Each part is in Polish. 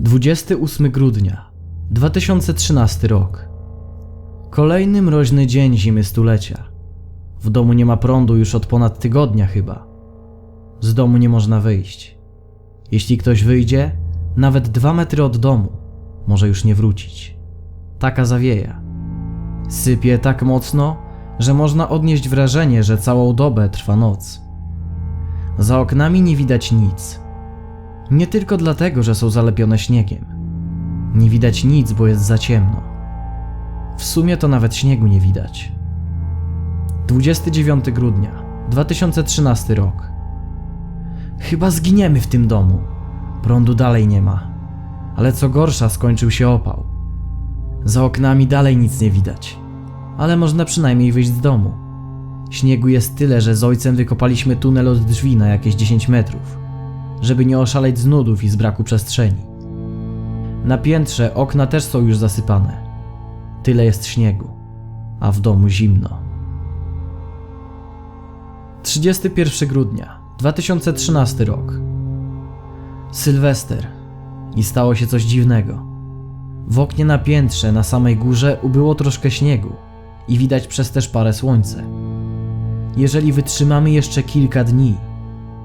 28 grudnia 2013 rok. Kolejny mroźny dzień zimy stulecia. W domu nie ma prądu już od ponad tygodnia chyba. Z domu nie można wyjść. Jeśli ktoś wyjdzie, nawet dwa metry od domu, może już nie wrócić. Taka zawieja. Sypie tak mocno, że można odnieść wrażenie, że całą dobę trwa noc. Za oknami nie widać nic. Nie tylko dlatego, że są zalepione śniegiem. Nie widać nic, bo jest za ciemno. W sumie to nawet śniegu nie widać. 29 grudnia 2013 rok. Chyba zginiemy w tym domu. Prądu dalej nie ma. Ale co gorsza, skończył się opał. Za oknami dalej nic nie widać. Ale można przynajmniej wyjść z domu. Śniegu jest tyle, że z ojcem wykopaliśmy tunel od drzwi na jakieś 10 metrów, żeby nie oszaleć z nudów i z braku przestrzeni. Na piętrze okna też są już zasypane. Tyle jest śniegu, a w domu zimno. 31 grudnia 2013 rok. Sylwester. I stało się coś dziwnego. W oknie na piętrze na samej górze ubyło troszkę śniegu i widać przez też parę słońce. Jeżeli wytrzymamy jeszcze kilka dni,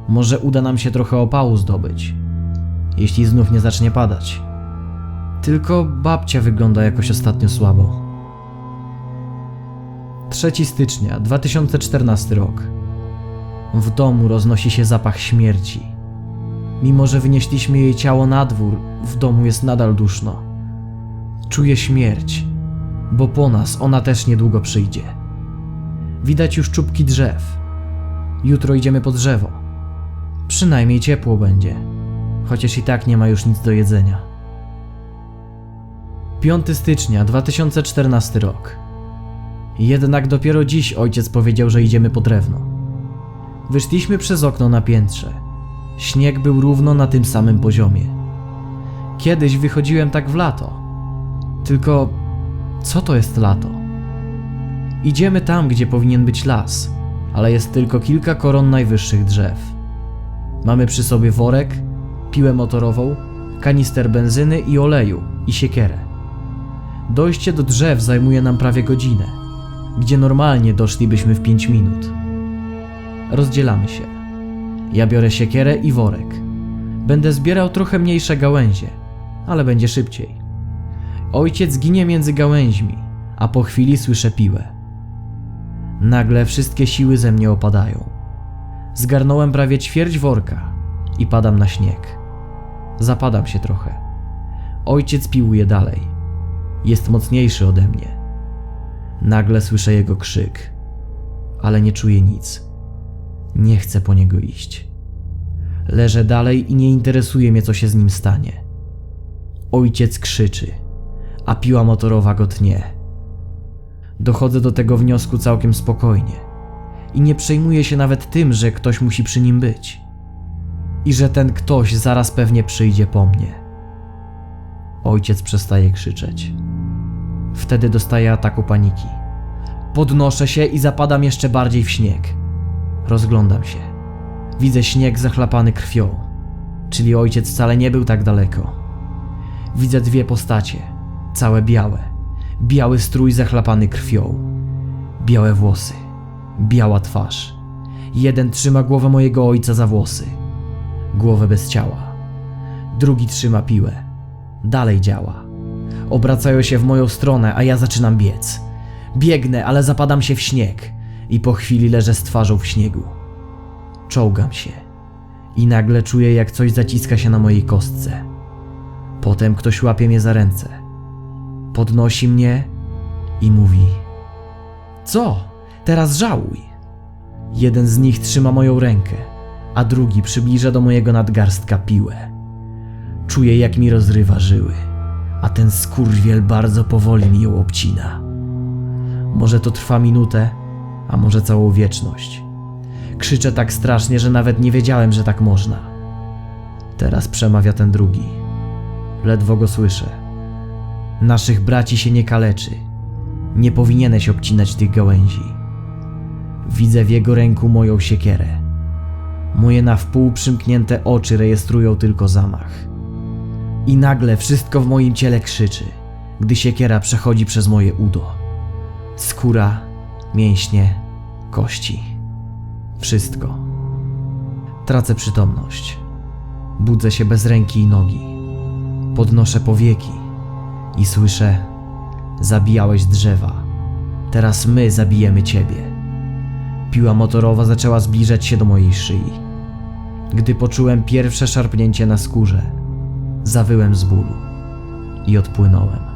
może uda nam się trochę opału zdobyć. Jeśli znów nie zacznie padać. Tylko babcia wygląda jakoś ostatnio słabo. 3 stycznia 2014 rok. W domu roznosi się zapach śmierci. Mimo, że wynieśliśmy jej ciało na dwór, w domu jest nadal duszno. Czuję śmierć, bo po nas ona też niedługo przyjdzie. Widać już czubki drzew. Jutro idziemy po drzewo. Przynajmniej ciepło będzie, chociaż i tak nie ma już nic do jedzenia. 5 stycznia 2014 rok. Jednak dopiero dziś ojciec powiedział, że idziemy po drewno. Wyszliśmy przez okno na piętrze. Śnieg był równo na tym samym poziomie. Kiedyś wychodziłem tak w lato. Tylko co to jest lato? Idziemy tam, gdzie powinien być las, ale jest tylko kilka koron najwyższych drzew. Mamy przy sobie worek, piłę motorową, kanister benzyny i oleju i siekierę. Dojście do drzew zajmuje nam prawie godzinę, gdzie normalnie doszlibyśmy w 5 minut. Rozdzielamy się. Ja biorę siekierę i worek. Będę zbierał trochę mniejsze gałęzie, ale będzie szybciej. Ojciec ginie między gałęźmi, a po chwili słyszę piłę. Nagle wszystkie siły ze mnie opadają. Zgarnąłem prawie ćwierć worka i padam na śnieg. Zapadam się trochę. Ojciec piłuje dalej. Jest mocniejszy ode mnie. Nagle słyszę jego krzyk, ale nie czuję nic. Nie chcę po niego iść. Leżę dalej i nie interesuje mnie, co się z nim stanie. Ojciec krzyczy, a piła motorowa go tnie. Dochodzę do tego wniosku całkiem spokojnie i nie przejmuję się nawet tym, że ktoś musi przy nim być. I że ten ktoś zaraz pewnie przyjdzie po mnie. Ojciec przestaje krzyczeć. Wtedy dostaję ataku paniki. Podnoszę się i zapadam jeszcze bardziej w śnieg. Rozglądam się. Widzę śnieg zachlapany krwią, czyli ojciec wcale nie był tak daleko. Widzę dwie postacie, całe białe. Biały strój zachlapany krwią, białe włosy, biała twarz. Jeden trzyma głowę mojego ojca za włosy, głowę bez ciała. Drugi trzyma piłę. Dalej działa. Obracają się w moją stronę, a ja zaczynam biec. Biegnę, ale zapadam się w śnieg i po chwili leżę z twarzą w śniegu. Czołgam się i nagle czuję, jak coś zaciska się na mojej kostce. Potem ktoś łapie mnie za ręce. Podnosi mnie i mówi: Co? Teraz żałuj. Jeden z nich trzyma moją rękę, a drugi przybliża do mojego nadgarstka piłę. Czuję, jak mi rozrywa żyły, a ten skurwiel bardzo powoli mi ją obcina. Może to trwa minutę, a może całą wieczność. Krzyczę tak strasznie, że nawet nie wiedziałem, że tak można. Teraz przemawia ten drugi. Ledwo go słyszę. Naszych braci się nie kaleczy. Nie powinieneś obcinać tych gałęzi. Widzę w jego ręku moją siekierę. Moje na wpół przymknięte oczy rejestrują tylko zamach. I nagle wszystko w moim ciele krzyczy, gdy siekiera przechodzi przez moje udo. Skóra, mięśnie, kości. Wszystko. Tracę przytomność. Budzę się bez ręki i nogi. Podnoszę powieki i słyszę: Zabijałeś drzewa. Teraz my zabijemy ciebie. Piła motorowa zaczęła zbliżać się do mojej szyi. Gdy poczułem pierwsze szarpnięcie na skórze, zawyłem z bólu i odpłynąłem.